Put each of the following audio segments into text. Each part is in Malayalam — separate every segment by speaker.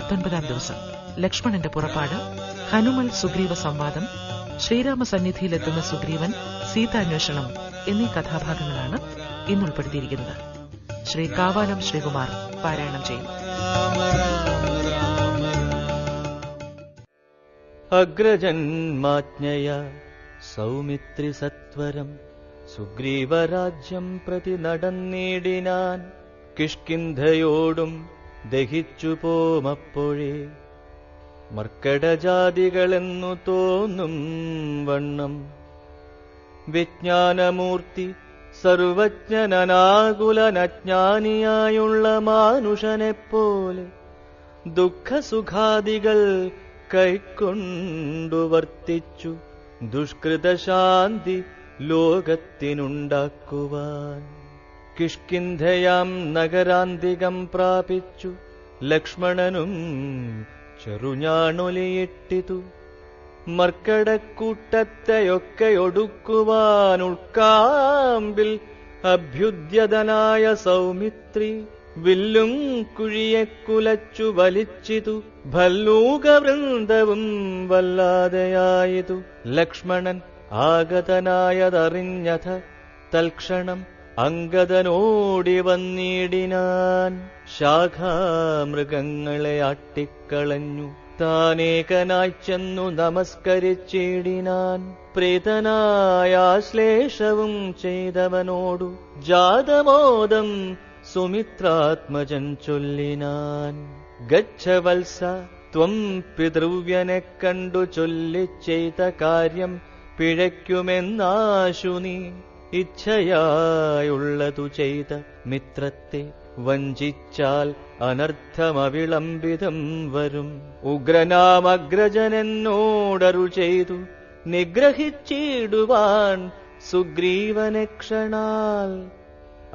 Speaker 1: പത്തൊൻപതാം ദിവസം. ലക്ഷ്മണന്റെ പുറപ്പാട് ഹനുമൽ സുഗ്രീവ സംവാദം ശ്രീരാമ സന്നിധിയിലെത്തുന്ന സുഗ്രീവൻ സീതാന്വേഷണം എന്നീ കഥാഭാഗങ്ങളാണ് ഇന്ന് ഉൾപ്പെടുത്തിയിരിക്കുന്നത്. ശ്രീ കാവാലം ശ്രീകുമാർ പാരായണം ചെയ്യുന്നു
Speaker 2: അഗ്രജന്മാജ്ഞയ സൗമിത്രി സത്വരം സുഗ്രീവരാജ്യം പ്രതി നടന്നിടിനാൻ കിഷ്കിന്ധയോടും ദഹിച്ചു പോമപ്പോഴേ. മർക്കടജാതികളെന്നു തോന്നും വണ്ണം. വിജ്ഞാനമൂർത്തി സർവജ്ഞനനാകുലനജ്ഞാനിയായുള്ള മാനുഷനെപ്പോലെ ദുഃഖസുഖാദികൾ കൈക്കൊണ്ടു വർത്തിച്ചു ദുഷ്കൃതശാന്തി ലോകത്തിനുണ്ടാക്കുവാൻ. കിഷ്കിന്ധയാം നഗരാന്തികം പ്രാപിച്ചു. ലക്ഷ്മണനും ചെറുഞാണൊലിയിട്ടിതു. മർക്കടക്കൂട്ടത്തെയൊക്കെ ഒടുക്കുവാൻ ഉൾക്കാമ്പിൽ അഭ്യുദ്യതനായ സൗമിത്രി വില്ലും കുഴിയെ കുലച്ചു വലിച്ചിതു. ഭല്ലൂകവൃന്ദവും വല്ലാതെയായതു. ലക്ഷ്മണൻ ആഗതനായതറിഞ്ഞഥ തൽക്ഷണം അങ്കദനോടി വന്നിടിനാൻ ശാഖാമൃഗങ്ങളെ ആട്ടിക്കളഞ്ഞു. താനേകനായി ചെന്നു നമസ്കരിച്ചിടിനാൻ. പ്രീതനായ ശ്ലേഷവും ചെയ്തവനോടു ജാതമോദം സുമിത്രാത്മജൻ ചൊല്ലിനാൻ. ഗച്ഛവത്സ ത്വം പിതൃവ്യനെ കണ്ടു ചൊല്ലിച്ചെയ്ത കാര്യം പിഴയ്ക്കുമെന്നാശു ഇച്ഛയായുള്ളതു ചെയ്ത മിത്രത്തെ വഞ്ചിച്ചാൽ അനർത്ഥമവിളംബിതം വരും. ഉഗ്രനാമഗ്രജനെന്നോടരു ചെയ്തു നിഗ്രഹിച്ചിടുവാൻ സുഗ്രീവനെ ക്ഷണാൽ.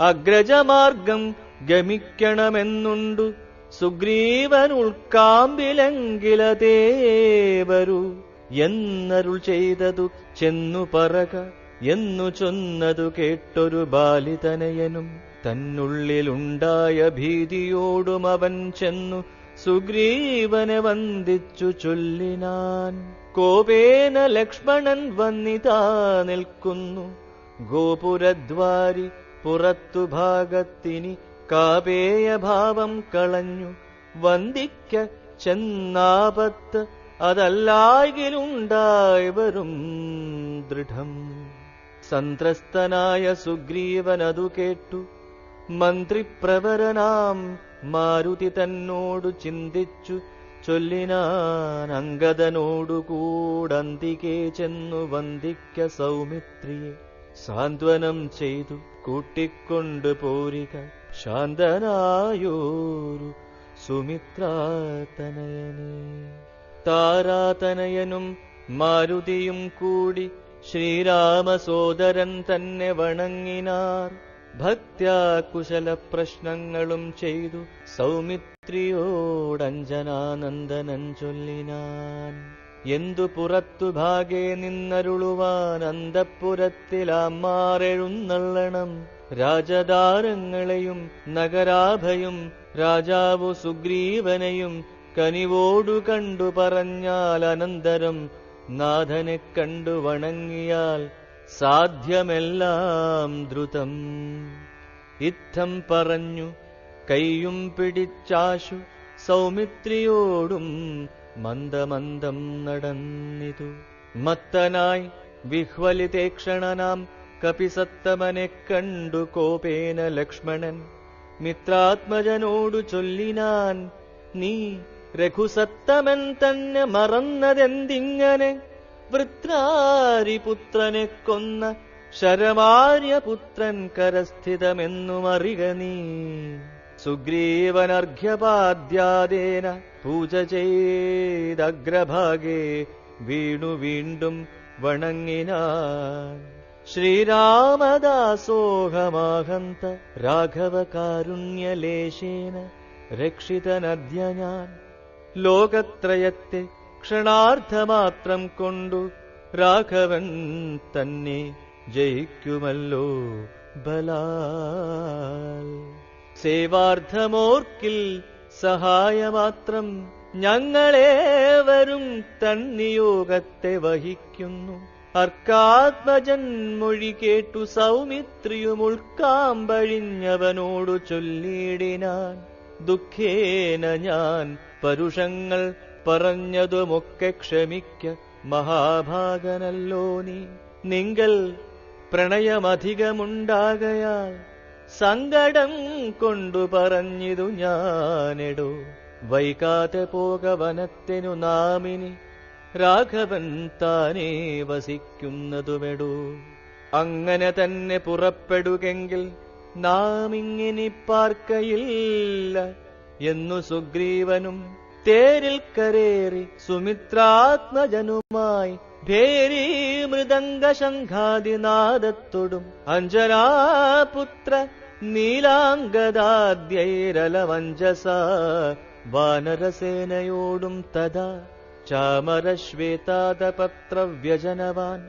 Speaker 2: അഗ്രജമാർഗം ഗമിക്കണമെന്നുണ്ടു സുഗ്രീവൻ ഉൾക്കാമ്പിലെങ്കിലതേവരു എന്നരുൾ ചെയ്തതു ചെന്നു പറക. എന്നു ചൊന്നതു കേട്ടൊരു ബാലിതനയനും തന്നുള്ളിലുണ്ടായ ഭീതിയോടും അവൻ ചെന്നു സുഗ്രീവനെ വന്ദിച്ചു ചൊല്ലിനാൻ. കോപേന ലക്ഷ്മണൻ വന്നിതാ നിൽക്കുന്നു. ഗോപുരദ്വാരി പുറത്തു ഭാഗത്തിനി കാപേയ ഭാവം കളഞ്ഞു. വന്ദിക്ക ചെന്നാപത്ത് അതല്ലായിലുണ്ടായി വരും ദൃഢം. സന്ത്രസ്തനായ സുഗ്രീവനതു കേട്ടു. മന്ത്രിപ്രവരനാം മാരുതി തന്നോടു ചിന്തിച്ചു. ചൊല്ലിനാൻ അങ്കദനോടുകൂടന്തികെ ചെന്നു വന്ദിക്ക സൗമിത്രിയെ. സാന്ത്വനം ചെയ്തു. കൂട്ടിക്കൊണ്ടു പോരിക. ശാന്തനായോരു സുമിത്രാതനയനെ. താരാതനയനും മാരുതിയും കൂടി ശ്രീരാമസോദരൻ തന്നെ വണങ്ങിനാർ. ഭക്ത്യാ കുശല പ്രശ്നങ്ങളും ചെയ്തു സൗമിത്രിയോടഞ്ജനാനന്ദനൻ ചൊല്ലിനാൻ. എന്തു പുറത്തു ഭാഗേ നിന്നരുളുവാൻ അന്തപ്പുരത്തിലാമാറെഴുന്നള്ളണം രാജദാരങ്ങളെയും നഗരാഭയും രാജാവു സുഗ്രീവനെയും കനിവോടു കണ്ടു പറഞ്ഞാൽ അനന്തരം നാഥനെ കണ്ടു വണങ്ങിയാൽ സാധ്യമെല്ലാം ദ്രുതം. ഇത്തം പറഞ്ഞു കൈയും പിടിച്ചാശു സൗമിത്രിയോടും മന്ദമന്ദം നടന്നിതു. മത്തനായി വിഹ്വലിതേക്ഷണനാം കപിസത്തമനെ കണ്ടു കോപേന ലക്ഷ്മണൻ. മിത്രാത്മജനോടു ചൊല്ലിനാൻ നീ രഘുസത്തമൻ തന്നെ മറന്നതെന്തിങ്ങനെ? വൃത്രാരിപുത്രനെ കൊന്ന ശരമാര്യപുത്രൻ കരസ്ഥിതമെന്നുമറിക നീ. സുഗ്രീവനർഘ്യപാദ്യാദേന പൂജ ചെയ്തഗ്രഭാഗേ വീണു വീണ്ടും വണങ്ങിനാൻ ശ്രീരാമദാസോഹമാഹന്ത രാഘവകാരുണ്യലേശേന രക്ഷിതനദ്യ ഞാൻ. ലോകത്രയത്തെ ക്ഷണാർത്ഥമാത്രം കൊണ്ടു രാഘവൻ തന്നെ ജയിക്കുമല്ലോ ബലാൽ. സേവാർത്ഥമോർക്കിൽ സഹായമാത്രം ഞങ്ങളേവരും തന്നിയോഗത്തെ വഹിക്കുന്നു. അർക്കാത്മജൻ മൊഴി കേട്ടു സൗമിത്രിയും ഉൾക്കാമ്പഴിഞ്ഞവനോടു ചൊല്ലിയിടിനാൻ. ദുഃഖേന ഞാൻ പരുഷങ്ങൾ പറഞ്ഞതുമൊക്കെ ക്ഷമിക്ക മഹാഭാഗനല്ലോ നീ. നിങ്ങൾ പ്രണയമധികമുണ്ടാകയാൽ സങ്കടം കൊണ്ടു പറഞ്ഞിതു ഞാനെടോ. വൈകാതെ പോകവനത്തിനു നാമിനി രാഘവൻ താനേ വസിക്കുന്നതുമെടൂ. അങ്ങനെ തന്നെ പുറപ്പെടുകെങ്കിൽ നാം ഇങ്ങിനി പാർക്കയില്ല എന്നു സുഗ്രീവനും തേരിൽ കരേറി സുമിത്രാത്മജനുമായി ഭേരി മൃദംഗ ശംഖാദിനാദത്തോടും അഞ്ജനാപുത്ര നീലാംഗദാദ്യൈരലവഞ്ചസ വാനരസേനയോടും തഥാ ചാമരശ്വേതാദപത്രവ്യജനവാൻ.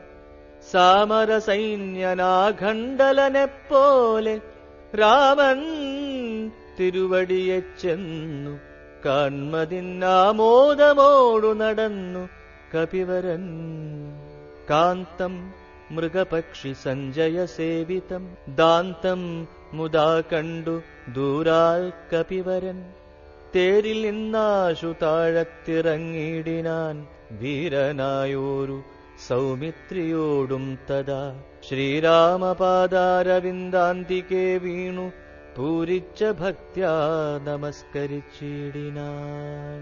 Speaker 2: സാമരസൈന്യനാഖണ്ഡലനെപ്പോലെ രാമൻ തിരുവടിയെ ചെന്നു കാൺമതിന്നാമോദമോടു നടന്നു. കപിവരൻ കാന്തം മൃഗപക്ഷി സഞ്ജയ സേവിതം. ദാന്തം മുതാ കണ്ടു ദൂരാൽ കപിവരൻ. തേരിൽ നിന്നാശു താഴത്തിറങ്ങിയിടിനാൻ വീരനായോരു സൗമിത്രിയോടും തഥാ. ശ്രീരാമപാദാരവിന്ദാന്തികെ വീണു പൂരിച്ച ഭക്ത്യാ നമസ്കരിച്ചിടിനാൻ.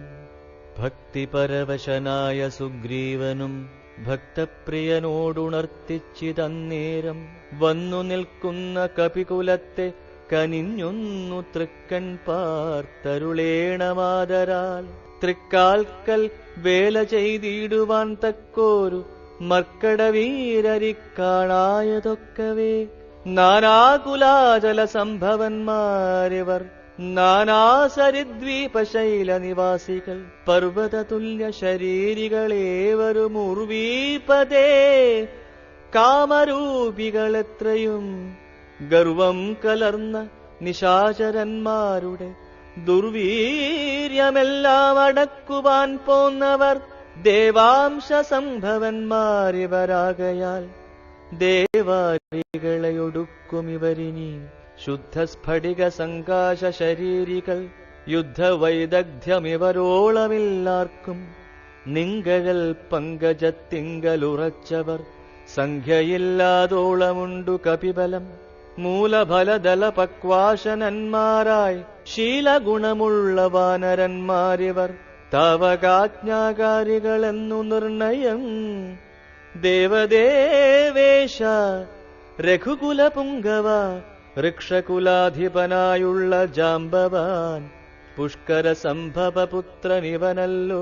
Speaker 2: ഭക്തിപരവശനായ സുഗ്രീവനും ഭക്തപ്രിയനോടുണർത്തിച്ചിതന്നേരം വന്നു നിൽക്കുന്ന കപികുലത്തെ കനിഞ്ഞൊന്നു തൃക്കൺ പാർത്തരുളേണമാതരാൽ. തൃക്കാൽക്കൽ വേല ചെയ്തിടുവാൻ തക്കോരു മർക്കടവീരരിക്കാണായതൊക്കവേ. നാനാകുലാചല സംഭവന്മാരിവർ നാനാസരിദ്വീപശൈല നിവാസികൾ പർവതതുല്യ ശരീരികളേവരും ഉർവീപതേ. കാമരൂപികളെത്രയും ഗർവം കലർന്ന നിശാചരന്മാരുടെ ദുർവീര്യമെല്ലാം അടക്കുവാൻ പോന്നവർ ദേവാംശ സംഭവന്മാരിവരാകയാൽ ദേവാരികളയൊടുക്കും ഇവരിനി ശുദ്ധസ്ഫടിക സങ്കാശ ശരീരികൾ യുദ്ധവൈദഗ്ധ്യമിവരോളമില്ലാർക്കും. നിങ്കഴൽ പങ്കജത്തിങ്കലുറച്ചവർ സംഖ്യയില്ലാതോളമുണ്ടു കപിബലം. മൂലഫലദല പക്വാശനന്മാരായി ശീലഗുണമുള്ള വാനരന്മാരിവർ താവകാജ്ഞാകാരികളെന്നു നിർണയം ദേവദേവേശ രഘുകുലപുങ്കവ വൃക്ഷകുലാധിപനായുള്ള ജാമ്പവാൻ പുഷ്കര സംഭവപുത്രനിവനല്ലോ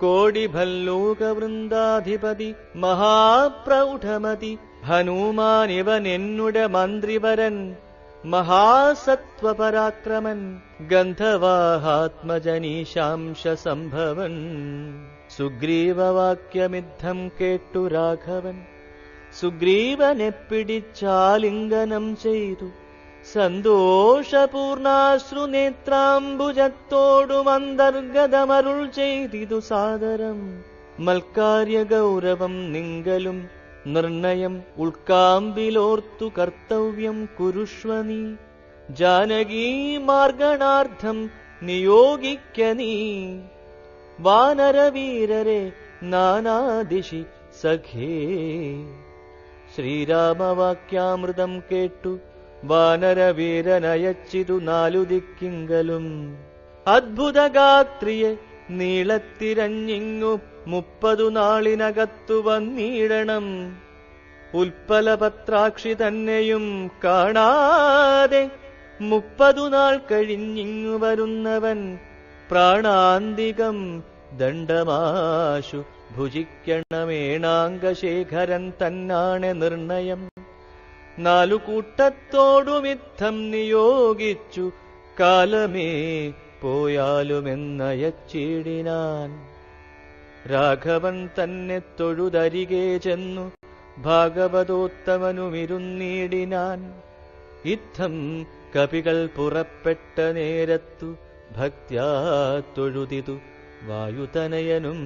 Speaker 2: കോടിഭല്ലൂകവൃന്ദാധിപതി മഹാപ്രൗഢമതി ഹനുമാനിവൻ എന്നുടെ മന്ത്രിവരൻ മഹാസത്വപരാക്രമൻ ഗന്ധവാഹാത്മജനീശാംശ സംഭവൻ സുഗ്രീവവാക്യമിദ്ധം കേട്ടു രാഘവൻ സുഗ്രീവനെ പിടിച്ചാലിംഗനം ചെയ്തു സന്തോഷപൂർണാശ്രു നേത്രാംബുജത്തോടും അന്തർഗതമരുൾ ചെയ്തിതു സാദരം മൽക്കാര്യ ഗൗരവം നിങ്കലും നിർണയം ഉൾക്കാമ്പിലോർത്തു കർത്തവ്യം കുരുഷ്വ നീ ജാനകീ മാർഗണാർത്ഥം നിയോഗിക്ക നീ വാനരവീരരെ നാനാദിശി സഖേ ശ്രീരാമവാക്യാമൃതം കേട്ടു വാനരവീരനയച്ചിതു നാലു ദിക്കിങ്കലും അദ്ഭുതഗാത്രിയെ നീളത്തിരഞ്ഞിങ്ങു മുപ്പതു നാളിനകത്തു വന്നിടണം. ഉൽപ്പലപത്രാക്ഷി തന്നെയും കാണാതെ മുപ്പതു നാൾ കഴിഞ്ഞിങ്ങു വരുന്നവൻ പ്രാണാന്തികം ദണ്ഡമാശു ഭുജിക്കണമേണാംഗശേഖരൻ തന്നാണ് നിർണയം. നാലു കൂട്ടത്തോടുമിത്തം നിയോഗിച്ചു കാലമേ പോയാലുമെന്നയച്ചിടിനാൻ. രാഘവൻ തന്നെ തൊഴുതരികെ ചെന്നു. ഭാഗവതോത്തമനുമിരുന്നീടിനാൻ. ഇത്തം കപികൾ പുറപ്പെട്ട നേരത്തു ഭക്ത്യാ തൊഴുതിതു വായുതനയനും.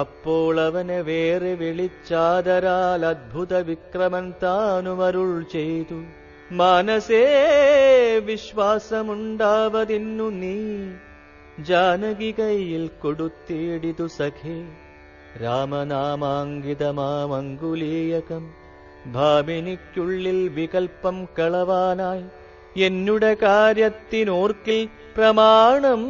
Speaker 2: അപ്പോൾ അവനെ വേറെ വിളിച്ചാദരാൽ അദ്ഭുത വിക്രമൻ താനുമരുൾ ചെയ്തു. മനസേ വിശ്വാസമുണ്ടാവതിന്നു നീ. ജാനകി കയ്യിൽ കൊടുത്തേടിതു സഖേ. രാമനാമാങ്കിതമാമങ്കുലീയകം. ഭാമിനിക്കുള്ളിൽ വികൽപ്പം കളവാനായി എന്നുടെ കാര്യത്തിനോർക്കിൽ പ്രമാണം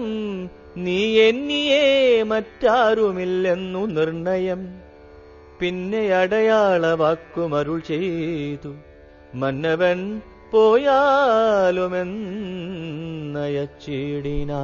Speaker 2: നീ എന്നിയേ മറ്റാരുമില്ലെന്നു നിർണയം. പിന്നെ അടയാള വാക്കുമരുൾ ചെയ്തു. മന്നവൻ यचीडिना